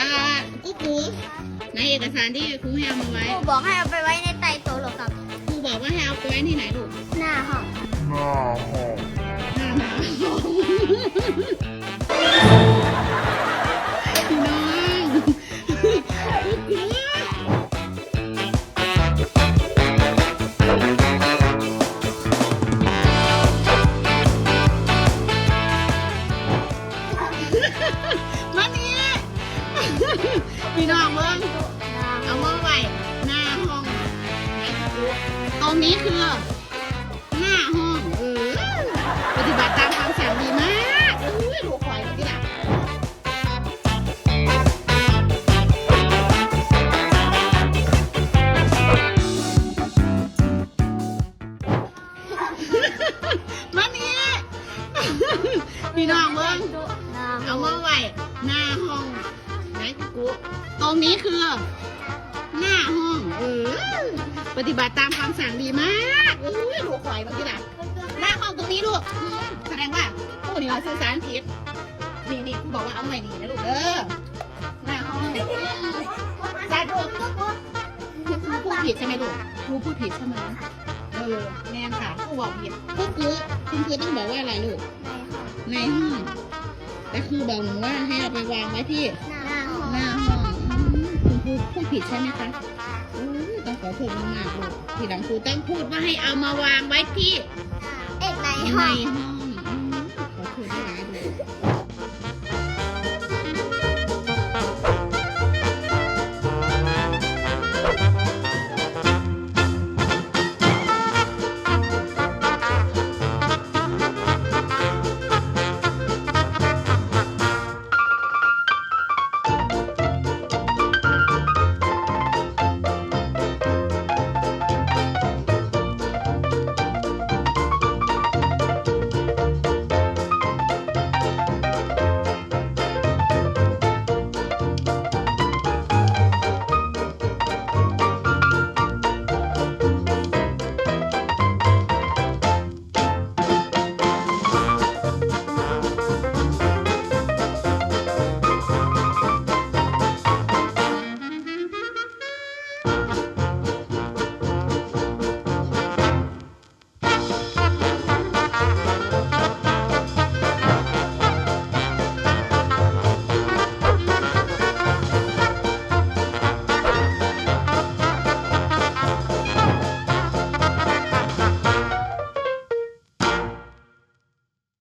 อ่ากุ๊กกูในเอกสารที่ครูให้เอามาไว้ครูบอกให้เอาไปไว้ในไตโต๊ะเหรอครับครูบอกว่าให้เอาไปไว้ที่ไหนลูกหน้าห้องหน้ พี่น้องเบิ้งเอามาไว้หน้าห้อง ตรงนี้คือ หน้าห้องเออปฏิบัติตามคำสั่งดีมากเอ้ยลูกคอยที่หลังมานี่พี่น้องเบิ้งหน้าเอามาไว้หน้าห้อง รงนี้คือหน้าห้องเออปฏิบัติตามคำสั่งดีมากเอ้ยลูกคอยมาที่หลังหน้าห้องตรงนี้ลูกอืมแสดงว่าผู้นี่มาสื่อสารผิดนี่นี่กูบอกว่าเอาไว้ดีนะลูกเออหน้าห้องสาธุครูพูดผิดใช่ไหมลูกครูพูดผิดใช่ไหมเออแน่นค่ะครูบอกผิดครูครูคุณครูต้องบอกว่าอะไรลูกในห้องแต่ครูบอกหนูว่าให้เอาไปวางไว้ที่หน้า ครูพูดผิดใช่ไหมคะอู้ต้องขอโทษมากๆลูกทีหลังครูต้องพูดว่าให้เอามาวางไว้ที่เอ็ดในในห้อง ห้อง